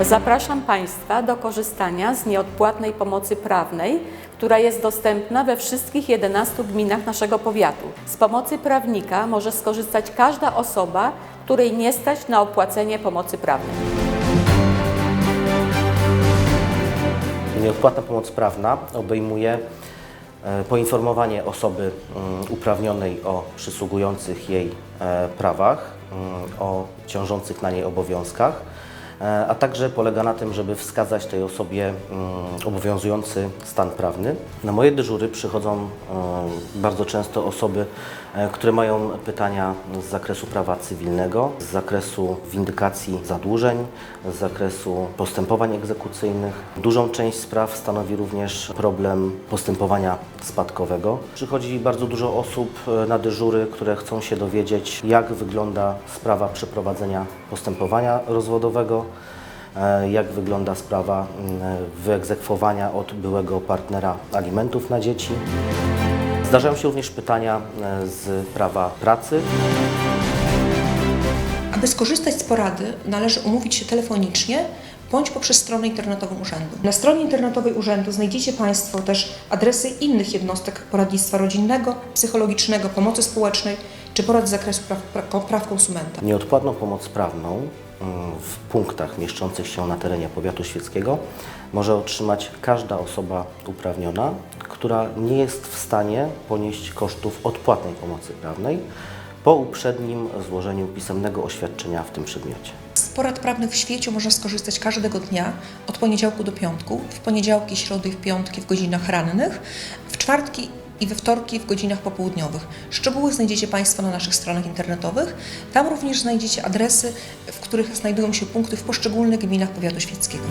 Zapraszam Państwa do korzystania z nieodpłatnej pomocy prawnej, która jest dostępna we wszystkich 11 gminach naszego powiatu. Z pomocy prawnika może skorzystać każda osoba, której nie stać na opłacenie pomocy prawnej. Nieodpłatna pomoc prawna obejmuje e, poinformowanie osoby mm, uprawnionej o przysługujących jej e, prawach, mm, o ciążących na niej obowiązkach, a także polega na tym, żeby wskazać tej osobie mm, obowiązujący stan prawny. Na moje dyżury przychodzą e, bardzo często osoby, e, które mają pytania z zakresu prawa cywilnego, z zakresu windykacji zadłużeń, z zakresu postępowań egzekucyjnych. Dużą część spraw stanowi również problem postępowania spadkowego. Przychodzi bardzo dużo osób e, na dyżury, które chcą się dowiedzieć, jak wygląda sprawa przeprowadzenia postępowania rozwodowego, e, jak wygląda sprawa mm, wyegzekwowania od byłego partnera alimentów na dzieci. Zdarzają się również pytania e, z prawa pracy. Aby skorzystać z porady, należy umówić się telefonicznie bądź poprzez stronę internetową urzędu. Na stronie internetowej urzędu znajdziecie Państwo też adresy innych jednostek poradnictwa rodzinnego, psychologicznego, pomocy społecznej czy porad z zakresu praw, praw, konsumenta. Nieodpłatną pomoc prawną mm, w punktach mieszczących się na terenie powiatu świeckiego może otrzymać każda osoba uprawniona, która nie jest w stanie ponieść kosztów odpłatnej pomocy prawnej po uprzednim złożeniu pisemnego oświadczenia w tym przedmiocie. Z porad prawnych w świecie można skorzystać każdego dnia, od poniedziałku do piątku, w poniedziałki, środy i w piątki w godzinach rannych, w czwartki i we wtorki w godzinach popołudniowych. Szczegóły znajdziecie Państwo na naszych stronach internetowych. Tam również znajdziecie adresy, w których znajdują się punkty w poszczególnych gminach powiatu świeckiego.